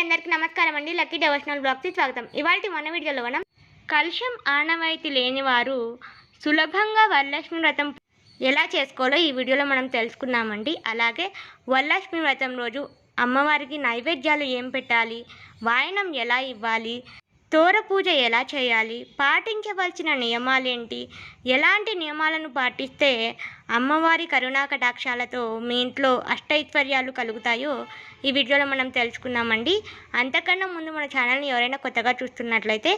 అందరికీ నమస్కారం అండి. లక్కీ డెవోషనల్ బ్లాగ్కి స్వాగతం. ఇవాళ మన వీడియోలో మనం కలుషం ఆనవాయితీ లేని వారు సులభంగా వరలక్ష్మి వ్రతం ఎలా చేసుకోవాలో ఈ వీడియోలో మనం తెలుసుకున్నామండి అలాగే వరలక్ష్మి వ్రతం రోజు అమ్మవారికి నైవేద్యాలు ఏం పెట్టాలి వాయనం ఎలా ఇవ్వాలి తోర పూజ ఎలా చేయాలి పాటించవలసిన నియమాలేంటి ఎలాంటి నియమాలను పాటిస్తే అమ్మవారి కరుణా కటాక్షాలతో మీ ఇంట్లో అష్టైశ్వర్యాలు కలుగుతాయో ఈ వీడియోలో మనం తెలుసుకుందామండి అంతకన్నా ముందు మన ఛానల్ని ఎవరైనా కొత్తగా చూస్తున్నట్లయితే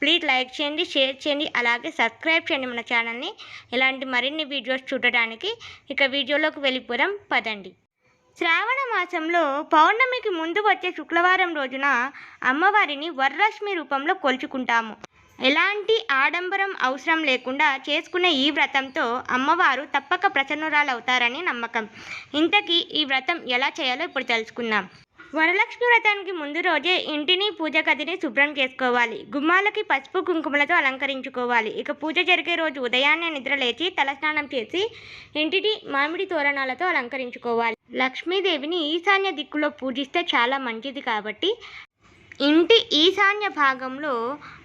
ప్లీజ్ లైక్ చేయండి షేర్ చేయండి అలాగే సబ్స్క్రైబ్ చేయండి మన ఛానల్ని. ఇలాంటి మరిన్ని వీడియోస్ చూడటానికి ఇక వీడియోలోకి వెళ్ళిపోదాం పదండి. శ్రావణ మాసంలో పౌర్ణమికి ముందు వచ్చే శుక్రవారం రోజున అమ్మవారిని వరలక్ష్మి రూపంలో కొలుచుకుంటాము. ఎలాంటి ఆడంబరం అవసరం లేకుండా చేసుకునే ఈ వ్రతంతో అమ్మవారు తప్పక ప్రసన్నురాలవుతారని నమ్మకం. ఇంతకీ ఈ వ్రతం ఎలా చేయాలో ఇప్పుడు తెలుసుకుందాం. వరలక్ష్మి వ్రతానికి ముందు రోజే ఇంటిని పూజ గదిని శుభ్రం చేసుకోవాలి. గుమ్మాలకి పసుపు కుంకుమలతో అలంకరించుకోవాలి. ఇక పూజ జరిగే రోజు ఉదయాన్నే నిద్ర లేచి తలస్నానం చేసి ఇంటిని మామిడి తోరణాలతో అలంకరించుకోవాలి. లక్ష్మీదేవిని ఈశాన్య దిక్కులో పూజిస్తే చాలా మంచిది కాబట్టి ఇంటి ఈశాన్య భాగంలో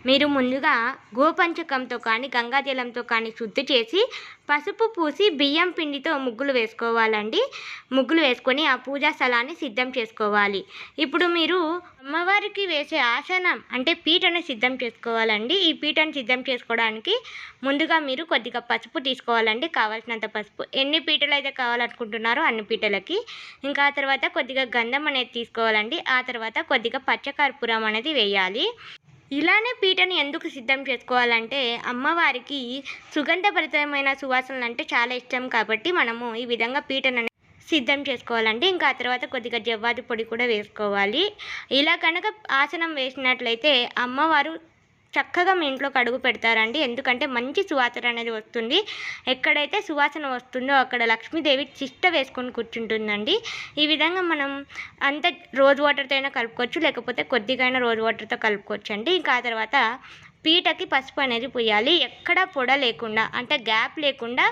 మీరు ముందుగా గోపంచకంతో కానీ గంగాజలంతో కానీ శుద్ధి చేసి పసుపు పూసి బియ్యం పిండితో ముగ్గులు వేసుకోవాలండి. ముగ్గులు వేసుకొని ఆ పూజా స్థలాన్ని సిద్ధం చేసుకోవాలి. ఇప్పుడు మీరు అమ్మవారికి వేసే ఆసనం అంటే పీటను సిద్ధం చేసుకోవాలండి. ఈ పీటను సిద్ధం చేసుకోవడానికి ముందుగా మీరు కొద్దిగా పసుపు తీసుకోవాలండి. కావాల్సినంత పసుపు. ఎన్ని పీటలు అయితే కావాలనుకుంటున్నారో అన్ని పీటలకి. ఇంకా ఆ తర్వాత కొద్దిగా గంధం అనేది తీసుకోవాలండి. ఆ తర్వాత కొద్దిగా పచ్చకర్పూరం అనేది వేయాలి. ఇలానే పీటను ఎందుకు సిద్ధం చేసుకోవాలంటే అమ్మవారికి సుగంధభరితమైన సువాసనలు అంటే చాలా ఇష్టం కాబట్టి మనము ఈ విధంగా పీటను సిద్ధం చేసుకోవాలండి. ఇంకా ఆ తర్వాత కొద్దిగా జవ్వాది పొడి కూడా వేసుకోవాలి. ఇలా కనుక ఆసనం వేసినట్లయితే అమ్మవారు చక్కగా మీ ఇంట్లోకి అడుగు పెడతారండి. ఎందుకంటే మంచి సువాసన అనేది వస్తుంది. ఎక్కడైతే సువాసన వస్తుందో అక్కడ లక్ష్మీదేవి చిష్ట వేసుకొని కూర్చుంటుందండి. ఈ విధంగా మనం అంత రోజ్ వాటర్తో అయినా కలుపుకోవచ్చు. లేకపోతే కొద్దిగా అయినా రోజ్ వాటర్తో కలుపుకోవచ్చు అండి ఇంకా ఆ తర్వాత పీటకి పసుపు అనేది పుయ్యాలి ఎక్కడ పొడ లేకుండా అంటే గ్యాప్ లేకుండా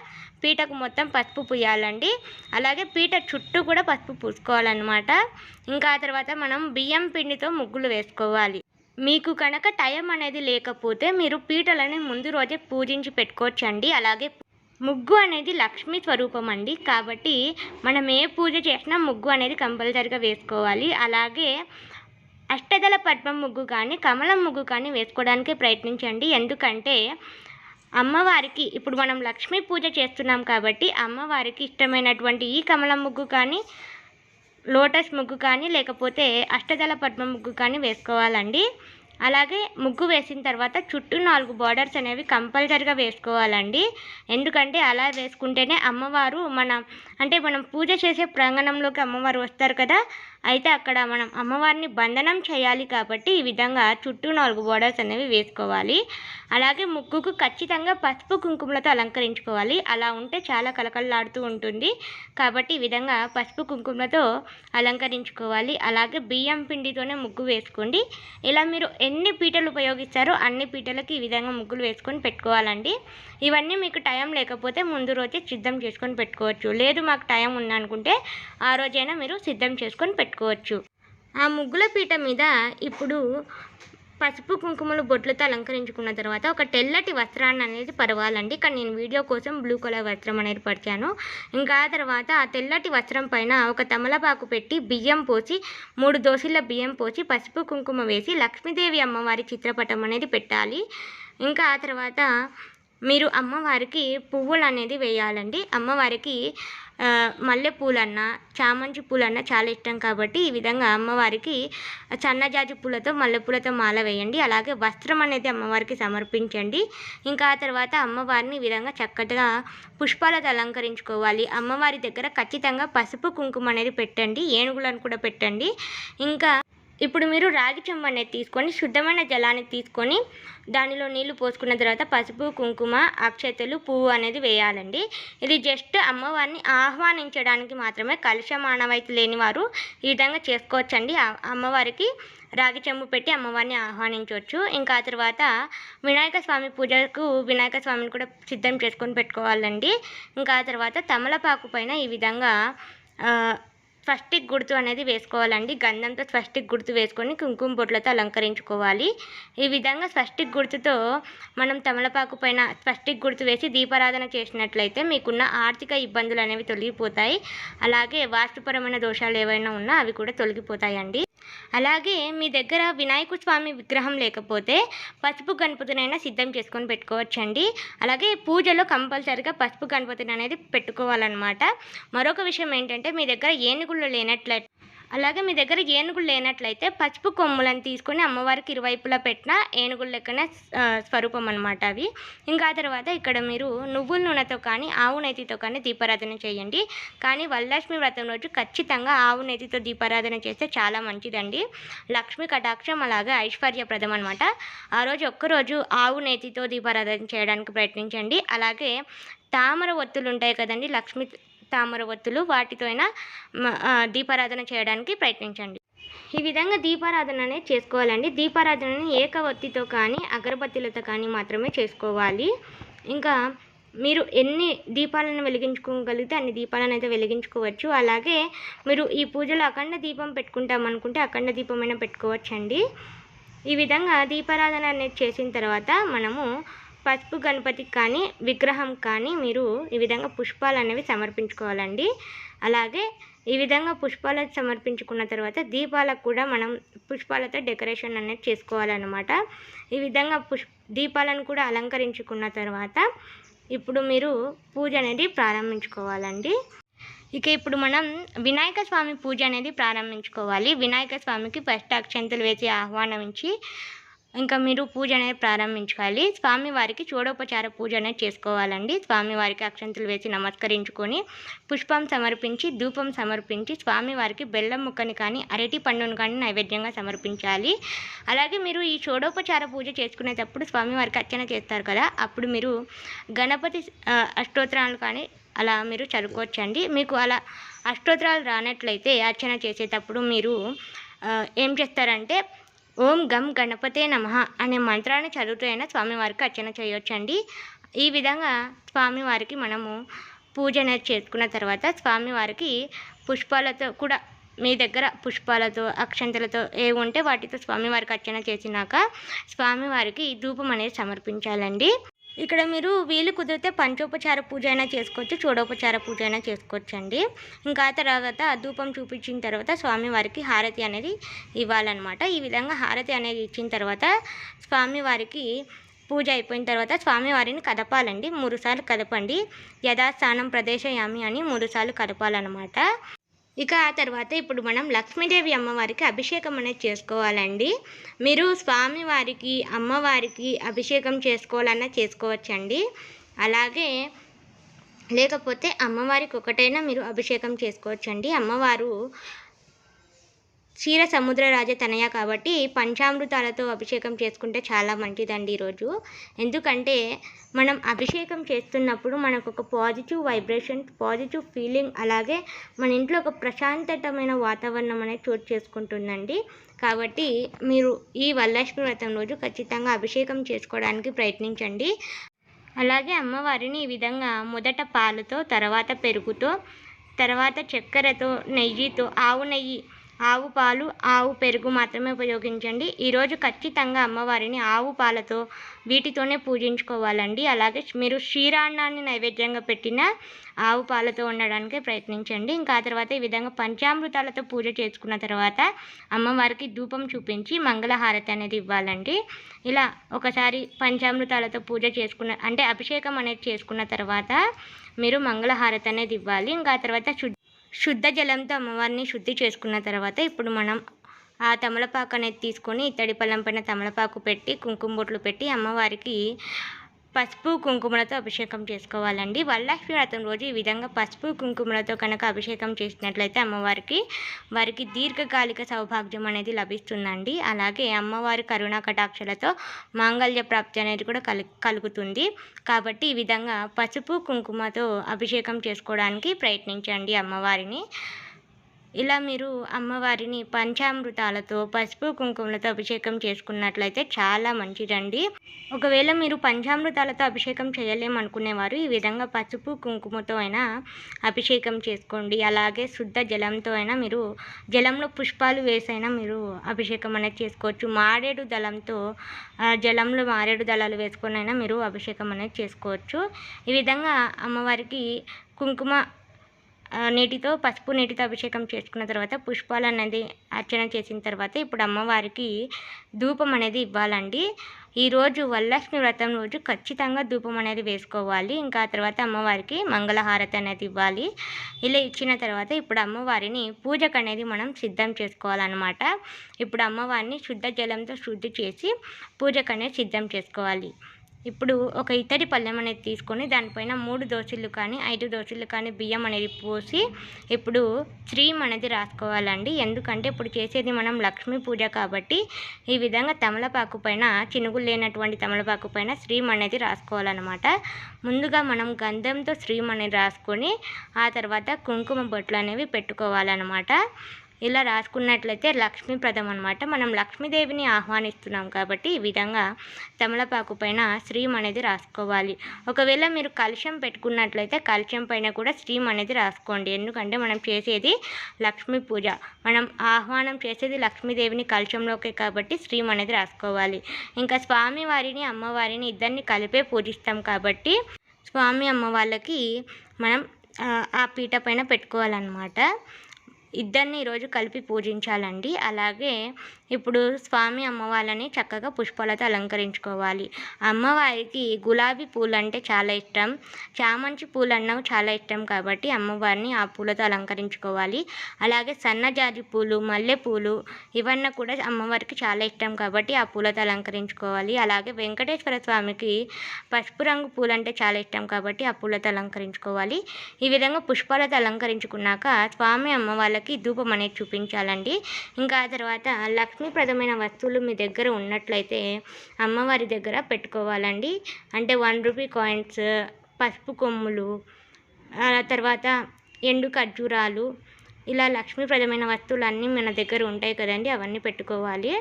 పీటకు మొత్తం పసుపు పుయ్యాలండి అలాగే పీట చుట్టూ కూడా పసుపు పూసుకోవాలన్నమాట. ఇంకా ఆ తర్వాత మనం బియ్యం పిండితో ముగ్గులు వేసుకోవాలి. మీకు కనుక టైం అనేది లేకపోతే మీరు పీటలని ముందు రోజే పూజించి పెట్టుకోవచ్చండి. అలాగే ముగ్గు అనేది లక్ష్మీ స్వరూపం అండి. కాబట్టి మనం ఏ పూజ చేసినా ముగ్గు అనేది కంపల్సరిగా వేసుకోవాలి. అలాగే అష్టదళ పద్మం ముగ్గు కానీ కమలం ముగ్గు కానీ వేసుకోవడానికి ప్రయత్నించండి. ఎందుకంటే అమ్మవారికి ఇప్పుడు మనం లక్ష్మీ పూజ చేస్తున్నాం కాబట్టి అమ్మవారికి ఇష్టమైనటువంటి ఈ కమలం ముగ్గు కానీ లోటస్ ముగ్గు కానీ లేకపోతే అష్టదళ పద్మ ముగ్గు కానీ వేసుకోవాలండి. అలాగే ముగ్గు వేసిన తర్వాత చుట్టూ నాలుగు బార్డర్స్ అనేవి కంపల్సరిగా వేసుకోవాలండి. ఎందుకంటే అలా వేసుకుంటేనే అమ్మవారు మన అంటే మనం పూజ చేసే ప్రాంగణంలోకి అమ్మవారు వస్తారు కదా అయితే అక్కడ మనం అమ్మవారిని బంధనం చేయాలి కాబట్టి ఈ విధంగా చుట్టూ నాలుగు బోర్డర్స్ అనేవి వేసుకోవాలి. అలాగే ముగ్గుకు ఖచ్చితంగా పసుపు కుంకుమలతో అలంకరించుకోవాలి. అలా ఉంటే చాలా కలకలలాడుతూ ఉంటుంది. కాబట్టి ఈ విధంగా పసుపు కుంకుమలతో అలంకరించుకోవాలి. అలాగే బియ్యం పిండితోనే ముగ్గు వేసుకోండి. ఇలా మీరు ఎన్ని పీటలు ఉపయోగిస్తారో అన్ని పీటలకి ఈ విధంగా ముగ్గులు వేసుకొని పెట్టుకోవాలండి. ఇవన్నీ మీకు టైం లేకపోతే ముందు రోజే సిద్ధం చేసుకొని పెట్టుకోవచ్చు. లేదు మాకు టైం ఉందనుకుంటే ఆ రోజైనా మీరు సిద్ధం చేసుకొని పెట్టుకోవచ్చు. పెట్టుకోవచ్చు. ఆ ముగ్గుల పీట మీద ఇప్పుడు పసుపు కుంకుమలు బొట్లతో అలంకరించుకున్న తర్వాత ఒక తెల్లటి వస్త్రాన్ని అనేది పరవాలండి. కానీ నేను వీడియో కోసం బ్లూ కలర్ వస్త్రం అనేది పరిచాను. ఇంకా ఆ తర్వాత ఆ తెల్లటి వస్త్రం పైన ఒక తమలపాకు పెట్టి బియ్యం పోసి మూడు దోశల బియ్యం పోసి పసుపు కుంకుమ వేసి లక్ష్మీదేవి అమ్మవారి చిత్రపటం అనేది పెట్టాలి. ఇంకా ఆ తర్వాత మీరు అమ్మవారికి పువ్వులు అనేది వేయాలండి. అమ్మవారికి మల్లెపూలన్నా చామంతి పూలన్నా చాలా ఇష్టం కాబట్టి ఈ విధంగా అమ్మవారికి సన్నజాజి పూలతో మల్లెపూలతో మాల వేయండి. అలాగే వస్త్రం అనేది అమ్మవారికి సమర్పించండి. ఇంకా ఆ తర్వాత అమ్మవారిని ఈ విధంగా చక్కగా పుష్పాలతో అలంకరించుకోవాలి. అమ్మవారి దగ్గర ఖచ్చితంగా పసుపు కుంకుమ అనేది పెట్టండి. ఏనుగులను కూడా పెట్టండి. ఇంకా ఇప్పుడు మీరు రాగి చెంబు అనేది తీసుకొని శుద్ధమైన జలాన్ని తీసుకొని దానిలో నీళ్ళు పోసుకున్న తర్వాత పసుపు కుంకుమ అక్షతలు పువ్వు అనేది వేయాలండి. ఇది జస్ట్ అమ్మవారిని ఆహ్వానించడానికి మాత్రమే కలుష మానవైతే లేని వారు ఈ విధంగా చేసుకోవచ్చండి. అమ్మవారికి రాగి చెంబు పెట్టి అమ్మవారిని ఆహ్వానించవచ్చు. ఇంకా ఆ తర్వాత వినాయక స్వామి పూజకు వినాయక స్వామిని కూడా సిద్ధం చేసుకొని పెట్టుకోవాలండి. ఇంకా ఆ తర్వాత తమలపాకు పైన ఈ విధంగా స్వస్తిక్ గుర్తు అనేది వేసుకోవాలండి. గంధంతో స్వస్తిక్ గుర్తు వేసుకొని కుంకుమ బొట్లతో అలంకరించుకోవాలి. ఈ విధంగా స్వస్తిక్ గుర్తుతో మనం తమలపాకు పైన స్వస్తిక్ గుర్తు వేసి దీపారాధన చేసినట్లయితే మీకున్న ఆర్థిక ఇబ్బందులు అనేవి తొలగిపోతాయి. అలాగే వాస్తుపరమైన దోషాలు ఏవైనా ఉన్నా అవి కూడా తొలగిపోతాయండి. అలాగే మీ దగ్గర వినాయక స్వామి విగ్రహం లేకపోతే పసుపు గణపతినైనా సిద్ధం చేసుకొని పెట్టుకోవచ్చండి. అలాగే పూజలో కంపల్సరిగా పసుపు గణపతిని అనేది పెట్టుకోవాలన్నమాట. మరొక విషయం ఏంటంటే మీ దగ్గర ఏనుగులు లేనట్లయితే అలాగే మీ దగ్గర ఏనుగులు లేనట్లయితే పసుపు కొమ్ములను తీసుకొని అమ్మవారికి ఇరువైపులా పెట్టిన ఏనుగుల లెక్కన స్వరూపం అనమాట అవి. ఇంకా తర్వాత ఇక్కడ మీరు నువ్వుల నూనెతో కానీ ఆవు నెయ్యితో కానీ దీపారాధన చేయండి. కానీ వరలక్ష్మి వ్రతం రోజు ఖచ్చితంగా ఆవు నెయ్యితో దీపారాధన చేస్తే చాలా మంచిదండి. లక్ష్మి కటాక్షం అలాగే ఐశ్వర్యప్రదం అనమాట ఆ రోజు ఒక్కరోజు ఆవు నెయ్యితో దీపారాధన చేయడానికి ప్రయత్నించండి. అలాగే తామర ఒత్తులు ఉంటాయి కదండి లక్ష్మి తామర ఒత్తులు వాటితో అయినా దీపారాధన చేయడానికి ప్రయత్నించండి. ఈ విధంగా దీపారాధన అనేది చేసుకోవాలండి. దీపారాధనని ఏకవత్తితో కానీ అగరబత్తులతో కానీ మాత్రమే చేసుకోవాలి. ఇంకా మీరు ఎన్ని దీపాలను వెలిగించుకోగలిగితే అన్ని దీపాలను అయితే వెలిగించుకోవచ్చు. అలాగే మీరు ఈ పూజలో అఖండ దీపం పెట్టుకుంటాం అనుకుంటే అఖండ దీపమైనా పెట్టుకోవచ్చండి. ఈ విధంగా దీపారాధన అనేది చేసిన తర్వాత మనము పసుపు గణపతికి కానీ విగ్రహం కానీ మీరు ఈ విధంగా పుష్పాలు అనేవి సమర్పించుకోవాలండి. అలాగే ఈ విధంగా పుష్పాలు సమర్పించుకున్న తర్వాత దీపాలకు కూడా మనం పుష్పాలతో డెకరేషన్ అనేది చేసుకోవాలన్నమాట. ఈ విధంగా పుష్ దీపాలను కూడా అలంకరించుకున్న తర్వాత ఇప్పుడు మీరు పూజ అనేది ప్రారంభించుకోవాలండి. ఇక ఇప్పుడు మనం వినాయక స్వామి పూజ అనేది ప్రారంభించుకోవాలి. వినాయక స్వామికి ఫస్ట్ అక్షంతలు వేసి ఆహ్వానించి ఇంకా మీరు పూజ అనేది ప్రారంభించుకోవాలి. స్వామివారికి చూడోపచార పూజ అనేది చేసుకోవాలండి. స్వామివారికి అక్షంతులు వేసి నమస్కరించుకొని పుష్పం సమర్పించి ధూపం సమర్పించి స్వామివారికి బెల్లం ముక్కని కానీ అరటి పండును కానీ నైవేద్యంగా సమర్పించాలి. అలాగే మీరు ఈ చూడోపచార పూజ చేసుకునేటప్పుడు స్వామివారికి అర్చన చేస్తారు కదా అప్పుడు మీరు గణపతి అష్టోత్తరాలు కానీ అలా మీరు చదువుకోవచ్చండి. మీకు అలా అష్టోత్తరాలు రానట్లయితే అర్చన చేసేటప్పుడు మీరు ఏం చేస్తారంటే ఓం గం గణపతే నమః అనే మంత్రాన్ని చదువుతూ అయినా స్వామివారికి అర్చన చేయొచ్చండి. ఈ విధంగా స్వామివారికి మనము పూజ అనేది చేసుకున్న తర్వాత స్వామివారికి పుష్పాలతో కూడా మీ దగ్గర పుష్పాలతో అక్షంతలతో ఏవి ఉంటే వాటితో స్వామివారికి అర్చన చేసినాక స్వామివారికి ధూపం అనేది సమర్పించాలండి. ఇక్కడ మీరు వీలు కుదిరితే పంచోపచార పూజ అయినా చేసుకోవచ్చు చూడోపచార పూజ అయినా చేసుకోవచ్చు అండి ఇంకా తర్వాత ధూపం చూపించిన తర్వాత స్వామివారికి హారతి అనేది ఇవ్వాలన్నమాట. ఈ విధంగా హారతి అనేది ఇచ్చిన తర్వాత స్వామివారికి పూజ అయిపోయిన తర్వాత స్వామివారిని కదపాలండి. మూడుసార్లు కదపండి. యథాస్థానం ప్రదేశయామి అని మూడుసార్లు కదపాలన్నమాట. ఇక ఆ తర్వాత ఇప్పుడు మనం లక్ష్మీదేవి అమ్మవారికి అభిషేకం అనేది చేసుకోవాలండి. మీరు స్వామివారికి అమ్మవారికి అభిషేకం చేసుకోవాలన్నా చేసుకోవచ్చండి. అలాగే లేకపోతే అమ్మవారికి ఒకటైనా మీరు అభిషేకం చేసుకోవచ్చండి. అమ్మవారు క్షీర సముద్రరాజ తనయ కాబట్టి పంచామృతాలతో అభిషేకం చేసుకుంటే చాలా మంచిదండి ఈరోజు. ఎందుకంటే మనం అభిషేకం చేస్తున్నప్పుడు మనకు ఒక పాజిటివ్ వైబ్రేషన్ పాజిటివ్ ఫీలింగ్ అలాగే మన ఇంట్లో ఒక ప్రశాంతతమైన వాతావరణం అనేది చోటు చేసుకుంటుందండి. కాబట్టి మీరు ఈ వరలక్ష్మి వ్రతం రోజు ఖచ్చితంగా అభిషేకం చేసుకోవడానికి ప్రయత్నించండి. అలాగే అమ్మవారిని ఈ విధంగా మొదట పాలతో తర్వాత పెరుగుతో తర్వాత చక్కెరతో నెయ్యితో ఆవు నెయ్యి ఆవు పాలు ఆవు పెరుగు మాత్రమే ఉపయోగించండి. ఈరోజు ఖచ్చితంగా అమ్మవారిని ఆవు పాలతో వీటితోనే పూజించుకోవాలండి. అలాగే మీరు క్షీరాన్నాన్ని నైవేద్యంగా పెట్టిన ఆవు పాలతో ఉండడానికి ప్రయత్నించండి. ఇంకా ఆ తర్వాత ఈ విధంగా పంచామృతాలతో పూజ చేసుకున్న తర్వాత అమ్మవారికి ధూపం చూపించి మంగళహారతి అనేది ఇవ్వాలండి. ఇలా ఒకసారి పంచామృతాలతో పూజ చేసుకున్న అంటే అభిషేకం అనేది చేసుకున్న తర్వాత మీరు మంగళహారతి అనేది ఇవ్వాలి. ఇంకా ఆ తర్వాత శుద్ధ జలంతో అమ్మవారిని శుద్ధి చేసుకున్న తర్వాత ఇప్పుడు మనం ఆ తమలపాకు అనేది తీసుకొని ఇత్తడి పళ్ళం పైన తమలపాకు పెట్టి కుంకుమ బొట్లు పెట్టి అమ్మవారికి పసుపు కుంకుమలతో అభిషేకం చేసుకోవాలండి. వరలక్ష్మి వ్రతం రోజు ఈ విధంగా పసుపు కుంకుమలతో కనుక అభిషేకం చేసినట్లయితే అమ్మవారికి వారికి దీర్ఘకాలిక సౌభాగ్యం అనేది లభిస్తుందండి. అలాగే అమ్మవారి కరుణా కటాక్షలతో మాంగళ్య ప్రాప్తి అనేది కూడా కలుగుతుంది. కాబట్టి ఈ విధంగా పసుపు కుంకుమతో అభిషేకం చేసుకోవడానికి ప్రయత్నించండి అమ్మవారిని. ఇలా మీరు అమ్మవారిని పంచామృతాలతో పసుపు కుంకుమలతో అభిషేకం చేసుకున్నట్లయితే చాలా మంచిదండి. ఒకవేళ మీరు పంచామృతాలతో అభిషేకం చేయలేమనుకునేవారు ఈ విధంగా పసుపు కుంకుమతో అయినా అభిషేకం చేసుకోండి. అలాగే శుద్ధ జలంతో అయినా మీరు జలంలో పుష్పాలు వేసైనా మీరు అభిషేకం అనేది చేసుకోవచ్చు. మారేడు దళంతో జలంలో మారేడు దళాలు వేసుకొని అయినా మీరు అభిషేకం అనేది చేసుకోవచ్చు. ఈ విధంగా అమ్మవారికి కుంకుమ నీటితో పసుపు నీటితో అభిషేకం చేసుకున్న తర్వాత పుష్పాలు అనేది అర్చన చేసిన తర్వాత ఇప్పుడు అమ్మవారికి ధూపం అనేది ఇవ్వాలండి. ఈరోజు వరలక్ష్మి వ్రతం రోజు ఖచ్చితంగా ధూపం అనేది వేసుకోవాలి. ఇంకా తర్వాత అమ్మవారికి మంగళహారతి అనేది ఇవ్వాలి. ఇలా ఇచ్చిన తర్వాత ఇప్పుడు అమ్మవారిని పూజకు అనేది మనం సిద్ధం చేసుకోవాలన్నమాట. ఇప్పుడు అమ్మవారిని శుద్ధ జలంతో శుద్ధి చేసి పూజకు అనేది సిద్ధం చేసుకోవాలి. ఇప్పుడు ఒక ఇత్తడి పళ్ళెం అనేది తీసుకొని దానిపైన మూడు దోశలు కానీ ఐదు దోశలు కానీ బియ్యం అనేది పోసి ఇప్పుడు శ్రీం అనేది రాసుకోవాలండి. ఎందుకంటే ఇప్పుడు చేసేది మనం లక్ష్మీ పూజ కాబట్టి ఈ విధంగా తమలపాకు పైన చినుగులు లేనటువంటి తమలపాకు పైన శ్రీం అనేది రాసుకోవాలన్నమాట. ముందుగా మనం గంధంతో శ్రీం అనేది రాసుకొని ఆ తర్వాత కుంకుమ బొట్లు అనేవి పెట్టుకోవాలన్నమాట. ఇలా రాసుకున్నట్లయితే లక్ష్మీప్రదం అనమాట మనం లక్ష్మీదేవిని ఆహ్వానిస్తున్నాం కాబట్టి ఈ విధంగా తమలపాకు పైన శ్రీం అనేది రాసుకోవాలి. ఒకవేళ మీరు కలుషం పెట్టుకున్నట్లయితే కలుషం పైన కూడా శ్రీం అనేది రాసుకోండి. ఎందుకంటే మనం చేసేది లక్ష్మీ పూజ. మనం ఆహ్వానం చేసేది లక్ష్మీదేవిని కలుషంలోకే కాబట్టి శ్రీం అనేది రాసుకోవాలి. ఇంకా స్వామి వారిని అమ్మవారిని ఇద్దరిని కలిపే పూజిస్తాం కాబట్టి స్వామి అమ్మ వాళ్ళకి మనం ఆ పీట పైన పెట్టుకోవాలన్నమాట. ఇద్దరిని ఈరోజు కలిపి పూజించాలండి. అలాగే ఇప్పుడు స్వామి అమ్మవారిని చక్కగా పుష్పాలతో అలంకరించుకోవాలి. అమ్మవారికి గులాబీ పూలు అంటే చాలా ఇష్టం. చామంతి పూలు అన్నవి చాలా ఇష్టం కాబట్టి అమ్మవారిని ఆ పూలతో అలంకరించుకోవాలి. అలాగే సన్నజాజి పూలు మల్లెపూలు ఇవన్నీ కూడా అమ్మవారికి చాలా ఇష్టం కాబట్టి ఆ పూలతో అలంకరించుకోవాలి. అలాగే వెంకటేశ్వర స్వామికి పసుపు రంగు పూలు అంటే చాలా ఇష్టం కాబట్టి ఆ పూలతో అలంకరించుకోవాలి. ఈ విధంగా పుష్పాలతో అలంకరించుకున్నాక స్వామి అమ్మవాళ్ళకి ధూపం అనేది చూపించాలండి. ఇంకా ఆ తర్వాత లక్ష్మీప్రదమైన వస్తువులు మీ దగ్గర ఉన్నట్లయితే అమ్మవారి దగ్గర పెట్టుకోవాలండి. అంటే వన్ రూపీ కాయిన్స్ పసుపు కొమ్ములు తర్వాత ఎండు ఖర్జూరాలు ఇలా లక్ష్మీప్రదమైన వస్తువులు అన్నీ మన దగ్గర ఉంటాయి కదండి అవన్నీ పెట్టుకోవాలి.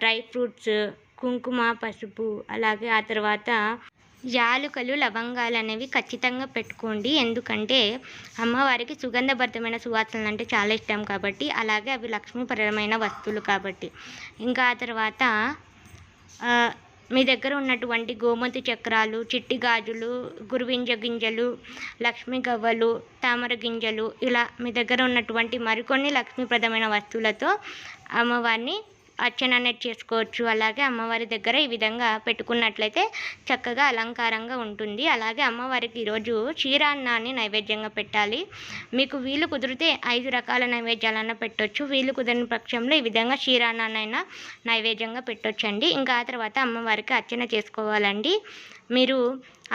డ్రై ఫ్రూట్స్ కుంకుమ పసుపు అలాగే ఆ తర్వాత యాలుకలు లవంగాలు అనేవి ఖచ్చితంగా పెట్టుకోండి. ఎందుకంటే అమ్మవారికి సుగంధభరితమైన సువాసనలు అంటే చాలా ఇష్టం కాబట్టి అలాగే అవి లక్ష్మీపరమైన వస్తువులు కాబట్టి. ఇంకా ఆ తర్వాత మీ దగ్గర ఉన్నటువంటి గోమతి చక్రాలు చిట్టి గాజులు గురువింజ గింజలు లక్ష్మీ గవ్వలు తామర గింజలు ఇలా మీ దగ్గర ఉన్నటువంటి మరికొన్ని లక్ష్మీప్రదమైన వస్తువులతో అమ్మవారిని అర్చన అనేది చేసుకోవచ్చు. అలాగే అమ్మవారి దగ్గర ఈ విధంగా పెట్టుకున్నట్లయితే చక్కగా అలంకారంగా ఉంటుంది. అలాగే అమ్మవారికి ఈరోజు క్షీరాన్నాన్ని నైవేద్యంగా పెట్టాలి. మీకు వీలు కుదిరితే ఐదు రకాల నైవేద్యాలన్నా పెట్టొచ్చు. వీలు కుదిరిన పక్షంలో ఈ విధంగా క్షీరాన్నాన్నైనా నైవేద్యంగా పెట్టొచ్చండి. ఇంకా ఆ తర్వాత అమ్మవారికి అర్చన చేసుకోవాలండి. మీరు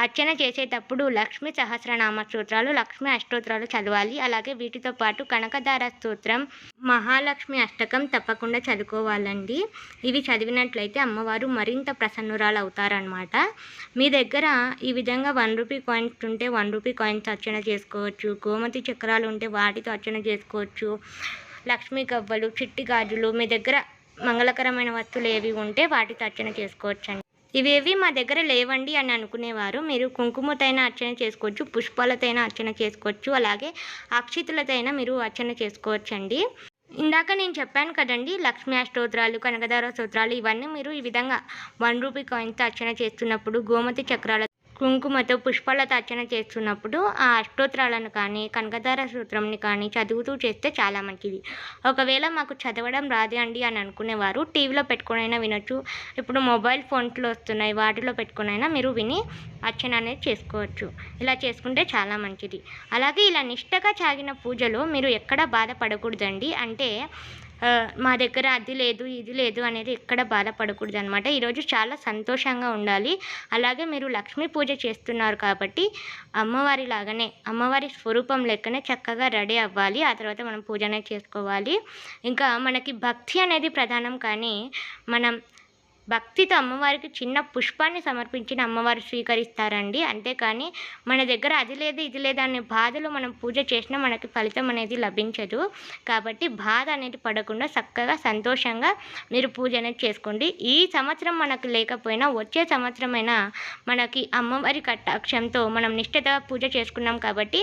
అర్చన చేసేటప్పుడు లక్ష్మీ సహస్రనామ స్తోత్రాలు లక్ష్మీ అష్టోత్తరాలు చదవాలి. అలాగే వీటితో పాటు కనకదార స్తోత్రం మహాలక్ష్మి అష్టకం తప్పకుండా చదువుకోవాలండి. ఇవి చదివినట్లయితే అమ్మవారు మరింత ప్రసన్నురాలు అవుతారనమాట మీ దగ్గర ఈ విధంగా వన్ రూపీ కాయిన్స్ ఉంటే వన్ రూపీ కాయిన్స్ అర్చన చేసుకోవచ్చు. గోమతి చక్రాలు ఉంటే వాటితో అర్చన చేసుకోవచ్చు. లక్ష్మీ గవ్వలు చిట్టి గాజులు మీ దగ్గర మంగళకరమైన వస్తువులు ఏవి ఉంటే వాటితో అర్చన చేసుకోవచ్చండి. ఇవేవి మా దగ్గర లేవండి అని అనుకునేవారు. మీరు కుంకుమతైనా అర్చన చేసుకోవచ్చు పుష్పాలతైనా అర్చన చేసుకోవచ్చు అలాగే అక్షితులతైనా మీరు అర్చన చేసుకోవచ్చండి. ఇందాక నేను చెప్పాను కదండి లక్ష్మీ అష్టోత్రాలు కనకదార స్తోత్రాలు ఇవన్నీ మీరు ఈ విధంగా వన్ రూపీ కాయిన్తో అర్చన చేస్తున్నప్పుడు గోమతి చక్రాల కుంకుమతో పుష్పాలతో అర్చన చేస్తున్నప్పుడు ఆ అష్టోత్తరాలను కానీ కనకధార సూత్రంని కానీ చదువుతూ చేస్తే చాలా మంచిది. ఒకవేళ మాకు చదవడం రాదే అండి అని అనుకునేవారు టీవీలో పెట్టుకునైనా వినొచ్చు. ఇప్పుడు మొబైల్ ఫోన్స్లో వస్తున్నాయి వాటిలో పెట్టుకునైనా మీరు విని అర్చన అనేది చేసుకోవచ్చు. ఇలా చేసుకుంటే చాలా మంచిది. అలాగే ఇలా నిష్టగా సాగిన పూజలో మీరు ఎక్కడ బాధపడకూడదండి. అంటే మా దగ్గర అది లేదు ఇది లేదు అనేది ఎక్కడ బాధపడకూడదు అనమాట ఈరోజు చాలా సంతోషంగా ఉండాలి. అలాగే మీరు లక్ష్మీ పూజ చేస్తున్నారు కాబట్టి అమ్మవారి లాగానే అమ్మవారి స్వరూపం లెక్కనే చక్కగా రెడీ అవ్వాలి. ఆ తర్వాత మనం పూజనే చేసుకోవాలి. ఇంకా మనకి భక్తి అనేది ప్రధానం కానీ మనం భక్తితో అమ్మవారికి చిన్న పుష్పాన్ని సమర్పించిన అమ్మవారు స్వీకరిస్తారండి. అంతేకాని మన దగ్గర అది లేదు ఇది లేదు అనే బాధలో మనం పూజ చేసినా మనకి ఫలితం అనేది లభించదు. కాబట్టి బాధ అనేది పడకుండా చక్కగా సంతోషంగా మీరు పూజ అనేది చేసుకోండి. ఈ సంవత్సరం మనకు లేకపోయినా వచ్చే సంవత్సరమైనా మనకి అమ్మవారి కటాక్షంతో మనం నిష్ఠగా పూజ చేసుకున్నాం కాబట్టి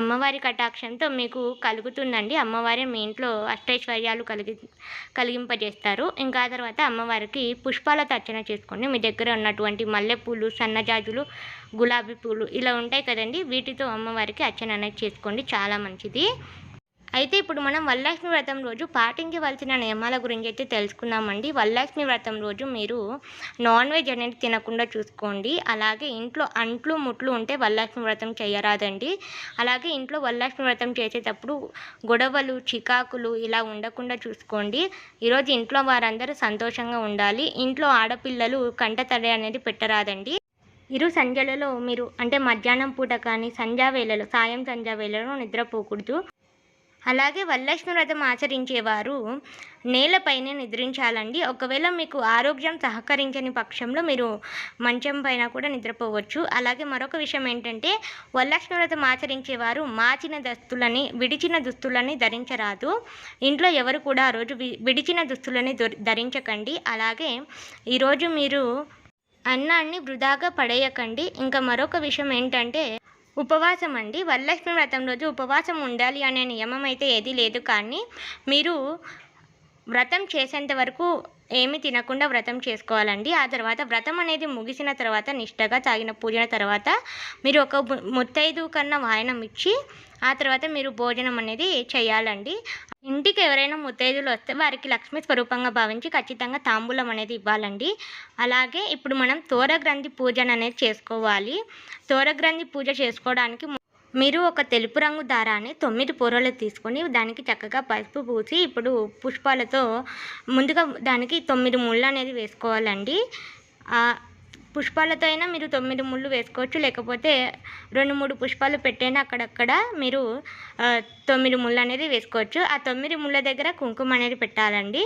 అమ్మవారి కటాక్షంతో మీకు కలుగుతుందండి. అమ్మవారి మీ ఇంట్లో అష్టైశ్వర్యాలు కలిగి కలిగింపజేస్తారు. ఇంకా తర్వాత అమ్మవారికి పుష్పాలతో అర్చన చేసుకోండి మీ దగ్గర ఉన్నటువంటి మల్లెపూలు సన్నజాజులు గులాబీ పూలు ఇలా ఉంటాయి కదండి. వీటితో అమ్మవారికి అర్చన అనేది చేసుకోండి. చాలా మంచిది. అయితే ఇప్పుడు మనం వరలక్ష్మి వ్రతం రోజు పాటించవలసిన నియమాల గురించి అయితే తెలుసుకుందామండి. వరలక్ష్మి వ్రతం రోజు మీరు నాన్ వెజ్ అనేది తినకుండా చూసుకోండి. అలాగే ఇంట్లో అంట్లు ముట్లు ఉంటే వరలక్ష్మి వ్రతం చేయరాదండి. అలాగే ఇంట్లో వరలక్ష్మి వ్రతం చేసేటప్పుడు గొడవలు చికాకులు ఇలా ఉండకుండా చూసుకోండి. ఈరోజు ఇంట్లో వారందరూ సంతోషంగా ఉండాలి. ఇంట్లో ఆడపిల్లలు కంటతడి అనేది పెట్టరాదండి. ఇరు సంధ్యలలో మీరు అంటే మధ్యాహ్నం పూట కానీ సంధ్యా వేళలో సాయం సంధ్యా వేళలో నిద్రపోకూడదు. అలాగే వరలక్ష్మి వ్రతం ఆచరించేవారు నేలపైనే నిద్రించాలండి. ఒకవేళ మీకు ఆరోగ్యం సహకరించని పక్షంలో మీరు మంచం పైన కూడా నిద్రపోవచ్చు. అలాగే మరొక విషయం ఏంటంటే వరలక్ష్మి వ్రతం ఆచరించేవారు మాచిన దుస్తులని విడిచిన దుస్తులని ధరించరాదు. ఇంట్లో ఎవరు కూడా ఆ రోజు విడిచిన దుస్తులని ధరించకండి. అలాగే ఈరోజు మీరు అన్నాన్ని వృధాగా పడేయకండి. ఇంకా మరొక విషయం ఏంటంటే ఉపవాసం అండి. వరలక్ష్మి వ్రతం రోజు ఉపవాసం ఉండాలి అనే నియమం అయితే ఏదీ లేదు. కానీ మీరు వ్రతం చేసేంత వరకు ఏమి తినకుండా వ్రతం చేసుకోవాలండి. ఆ తర్వాత వ్రతం అనేది ముగిసిన తర్వాత నిష్టగా తాగిన పూజన తర్వాత మీరు ఒక ముత్తైదు కన్నా వాయనం ఇచ్చి ఆ తర్వాత మీరు భోజనం అనేది చేయాలండి. ఇంటికి ఎవరైనా ముత్తైదులు వస్తే వారికి లక్ష్మీ స్వరూపంగా భావించి ఖచ్చితంగా తాంబూలం అనేది ఇవ్వాలండి. అలాగే ఇప్పుడు మనం తోరగ్రంథి పూజన అనేది చేసుకోవాలి. తోరగ్రంథి పూజ చేసుకోవడానికి మీరు ఒక తెలుపు రంగు దారాన్ని తొమ్మిది పొరలు తీసుకొని దానికి చక్కగా పసుపు పూసి ఇప్పుడు పుష్పాలతో ముందుగా దానికి తొమ్మిది ముళ్ళు అనేది వేసుకోవాలండి. పుష్పాలతో అయినా మీరు తొమ్మిది ముళ్ళు వేసుకోవచ్చు. లేకపోతే రెండు మూడు పుష్పాలు పెట్టైనా అక్కడక్కడ మీరు తొమ్మిది ముళ్ళు అనేది వేసుకోవచ్చు. ఆ తొమ్మిది ముళ్ళ దగ్గర కుంకుమ అనేది పెట్టాలండి.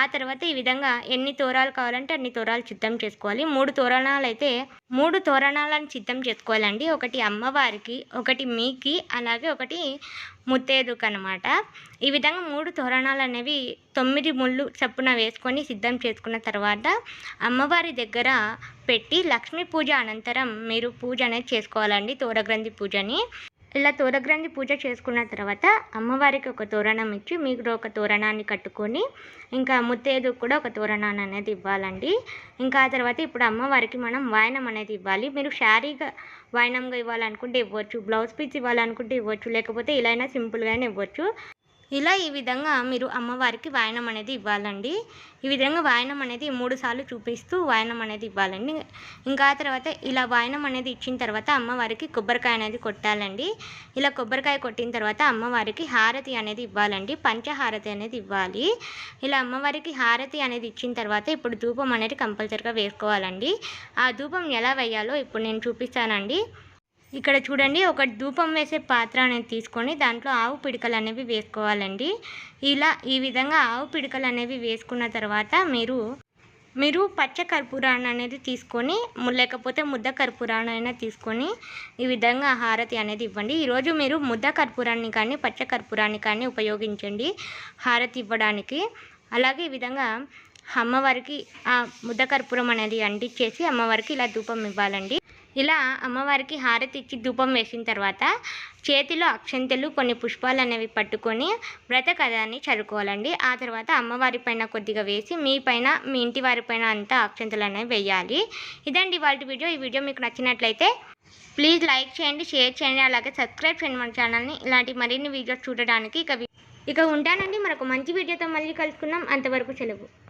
ఆ తర్వాత ఈ విధంగా ఎన్ని తోరాలు కావాలంటే అన్ని తోరాలు సిద్ధం చేసుకోవాలి. మూడు తోరణాలు అయితే మూడు తోరణాలను సిద్ధం చేసుకోవాలండి. ఒకటి అమ్మవారికి ఒకటి మీకి అలాగే ఒకటి ముత్తేదుకు అనమాట ఈ విధంగా మూడు తోరణాలు అనేవి తొమ్మిది ముళ్ళు చప్పున వేసుకొని సిద్ధం చేసుకున్న తర్వాత అమ్మవారి దగ్గర పెట్టి లక్ష్మీ పూజ అనంతరం మీరు పూజ అనేది చేసుకోవాలండి తోరగ్రంథి పూజని. ఇలా తోరగ్రంథి పూజ చేసుకున్న తర్వాత అమ్మవారికి ఒక తోరణం ఇచ్చి మీరు ఒక తోరణాన్ని కట్టుకొని ఇంకా ముత్తేదు కూడా ఒక తోరణాన్ని అనేది ఇవ్వాలండి. ఇంకా ఆ తర్వాత ఇప్పుడు అమ్మవారికి మనం వాయనం అనేది ఇవ్వాలి. మీరు శారీగా వాయనంగా ఇవ్వాలనుకుంటే ఇవ్వచ్చు బ్లౌజ్ పీస్ ఇవ్వాలనుకుంటే ఇవ్వచ్చు లేకపోతే ఇలా అయినా సింపుల్గానే ఇవ్వచ్చు. ఇలా ఈ విధంగా మీరు అమ్మవారికి వాయనం అనేది ఇవ్వాలండి. ఈ విధంగా వాయనం అనేది మూడు సార్లు చూపిస్తూ వాయనం అనేది ఇవ్వాలండి. ఇంకా తర్వాత ఇలా వాయనం అనేది ఇచ్చిన తర్వాత అమ్మవారికి కొబ్బరికాయ అనేది కొట్టాలండి. ఇలా కొబ్బరికాయ కొట్టిన తర్వాత అమ్మవారికి హారతి అనేది ఇవ్వాలండి. పంచహారతి అనేది ఇవ్వాలి. ఇలా అమ్మవారికి హారతి అనేది ఇచ్చిన తర్వాత ఇప్పుడు ధూపం అనేది కంపల్సరిగా వేసుకోవాలండి. ఆ ధూపం ఎలా వేయాలో ఇప్పుడు నేను చూపిస్తానండి. ఇక్కడ చూడండి ఒక ధూపం వేసే పాత్ర అనేది తీసుకొని దాంట్లో ఆవు పిడకలు అనేవి వేసుకోవాలండి. ఇలా ఈ విధంగా ఆవు పిడకలు అనేవి వేసుకున్న తర్వాత మీరు మీరు పచ్చ కర్పూరాన్ని అనేది తీసుకొని లేకపోతే ముద్ద కర్పూరాన్ని అయినా తీసుకొని ఈ విధంగా హారతి అనేది ఇవ్వండి. ఈరోజు మీరు ముద్ద కర్పూరాన్ని కానీ పచ్చ కర్పూరాన్ని కానీ ఉపయోగించండి హారతి ఇవ్వడానికి. అలాగే ఈ విధంగా అమ్మవారికి ఆ ముద్ద కర్పూరం అనేది అంటించేసి అమ్మవారికి ఇలా ధూపం ఇవ్వాలండి. ఇలా అమ్మవారికి హారతి ఇచ్చి ధూపం వేసిన తర్వాత చేతిలో అక్షంతలు కొన్ని పుష్పాలు అనేవి పట్టుకొని వ్రత కథాన్ని చదువుకోవాలండి. ఆ తర్వాత అమ్మవారి పైన కొద్దిగా వేసి మీ పైన మీ ఇంటి వారి పైన అంతా అక్షంతలు అనేవి వేయాలి. ఇదండి వాళ్ళ వీడియో. ఈ వీడియో మీకు నచ్చినట్లయితే ప్లీజ్ లైక్ చేయండి షేర్ చేయండి అలాగే సబ్స్క్రైబ్ చేయండి మన ఛానల్ని. ఇలాంటి మరిన్ని వీడియోస్ చూడడానికి ఇక ఇక ఉంటానండి. మరొక మంచి వీడియోతో మళ్ళీ కలుసుకుందాం. అంతవరకు సెలవు.